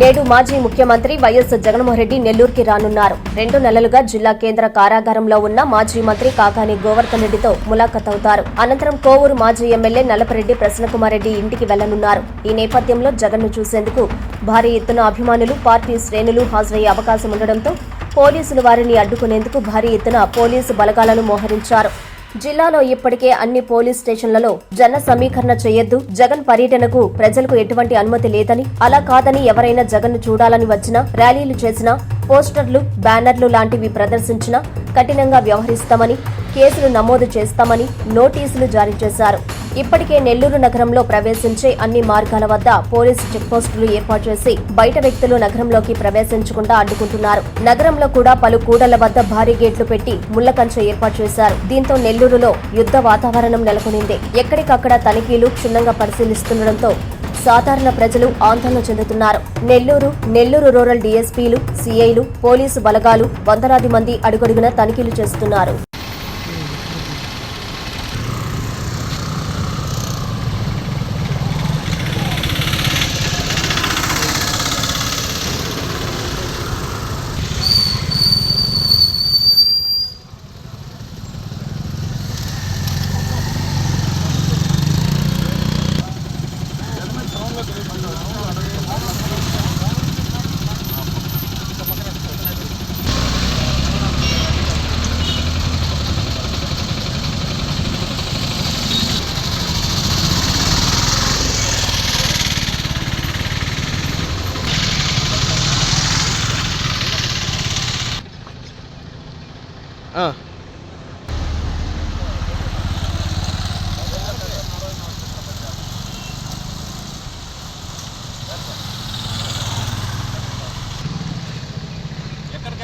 నేడు మాజీ ముఖ్యమంత్రి వైఎస్ జగన్మోహన్రెడ్డి నెల్లూరుకి రానున్నారు. రెండు నెలలుగా జిల్లా కేంద్ర కారాగారంలో ఉన్న మాజీ మంత్రి కాకాని గోవర్ధన్ రెడ్డితో ములాఖత్ అవుతారు అనంతరం కోవూరు మాజీ ఎమ్మెల్యే నల్లపరెడ్డి ప్రసన్నకుమార్ రెడ్డి ఇంటికి వెళ్ళనున్నారు. ఈ నేపథ్యంలో జగన్ను చూసేందుకు భారీ ఎత్తున అభిమానులు పార్టీ శ్రేణులు హాజరయ్యే అవకాశం ఉండడంతో పోలీసులు వారిని అడ్డుకునేందుకు భారీ ఎత్తున పోలీసు బలగాలను మోహరించారు. జిల్లాలో ఇప్పటికే అన్ని పోలీస్ స్టేషన్లలో జన సమీకరణ చేయొద్దు. జగన్ పర్యటనకు ప్రజలకు ఎటువంటి అనుమతి లేదని అలా కాదని ఎవరైనా జగన్ చూడాలని వచ్చినా ర్యాలీలు చేసినా పోస్టర్లు బ్యానర్లు లాంటివి ప్రదర్శించినా కఠినంగా వ్యవహరిస్తామని కేసులు నమోదు చేస్తామని నోటీసులు జారీ చేశారు. ఇప్పటికే నెల్లూరు నగరంలో ప్రవేశించే అన్ని మార్గాల వద్ద పోలీసు చెక్పోస్టులు ఏర్పాటు చేసి బయట వ్యక్తులు నగరంలోకి ప్రవేశించకుండా అడ్డుకుంటున్నారు. నగరంలో కూడా పలు కూడళ్ళ వద్ద భారీ గేట్లు పెట్టి ముళ్ళ కంచె ఏర్పాటు చేశారు. దీంతో నెల్లూరులో యుద్ధ వాతావరణం నెలకొనింది. ఎక్కడికక్కడ తనిఖీలు క్షుణ్ణంగా పరిశీలిస్తుండటంతో సాధారణ ప్రజలు ఆందోళన చెందుతున్నారు. నెల్లూరు నెల్లూరు రూరల్ డీఎస్పీలు సీఐలు పోలీసు బలగాలు వందలాది మంది అడుగడుగున తనిఖీలు చేస్తున్నారు.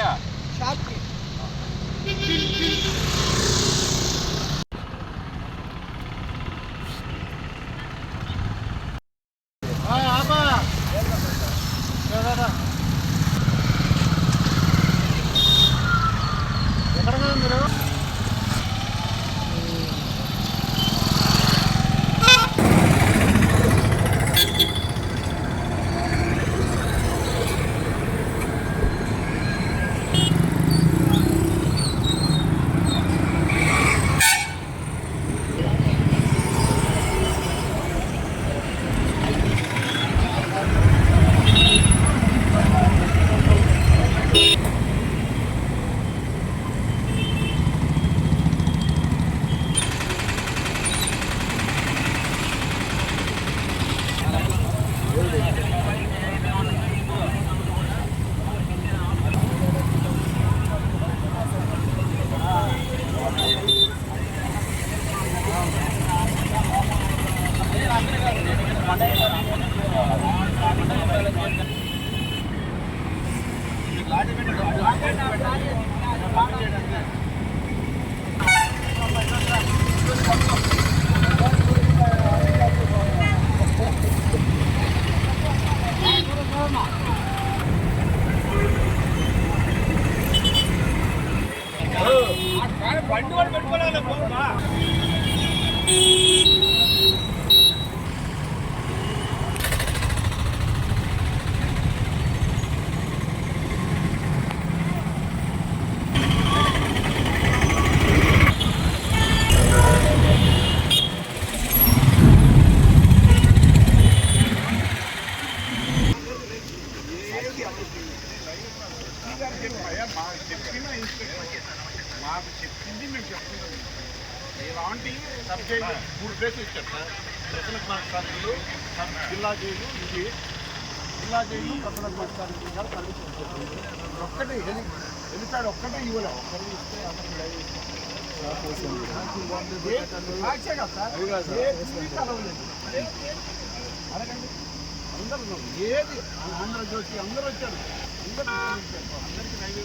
ya. Şart మాకు చెప్పింది మేము చెప్తున్నాం మూడు ప్లేసులు ఇచ్చారు సార్ ప్రసన్న కుమార్ సార్లు జిల్లా జైలు ఇది జిల్లా జైలు ప్రసన్న కుమార్ సార్ గారు సర్వీస్ ఇచ్చారు ఒక్కటే హెలి హెలిప్యాడ్ ఒక్కటే ఇవ్వలేదు ఒక్కటి ఇస్తే అడగండి అందరూ ఏది ఆంధ్రజ్యోతి అందరూ వచ్చారు అందరూ అందరికీ రైల్వే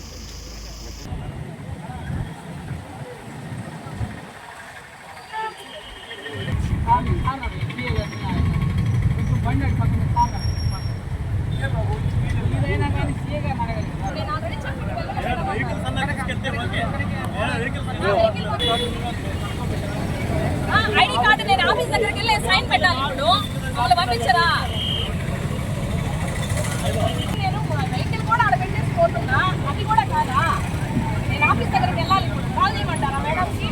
ఐడి కార్డు నేను ఆఫీస్ దగ్గరికి వెళ్ళి సైన్ పెట్టాలి ఇప్పుడు వాళ్ళు పంపించరా నేను వెహికల్ కూడా ఆడ పెట్టేసి పోతున్నా అది కూడా కాదా నేను ఆఫీస్ దగ్గరికి వెళ్ళాలి ఇప్పుడు కాల్ చేయమంటారా మేడంకి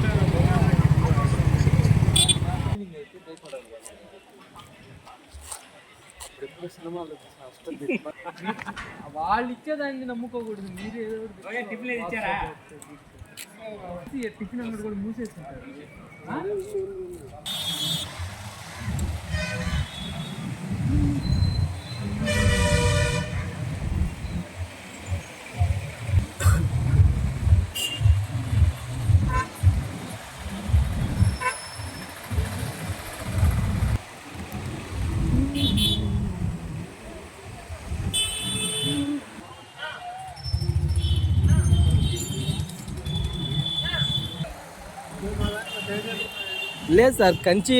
వాళ్ళు ఇచ్చేదాన్ని నమ్ముకోకూడదు. మీరు ఏదో టిఫిన్ ఇచ్చారా? టిఫిన్ అంగడి కూడా మూసేస్తుంటారు ఆ? లేదు సార్ కంచి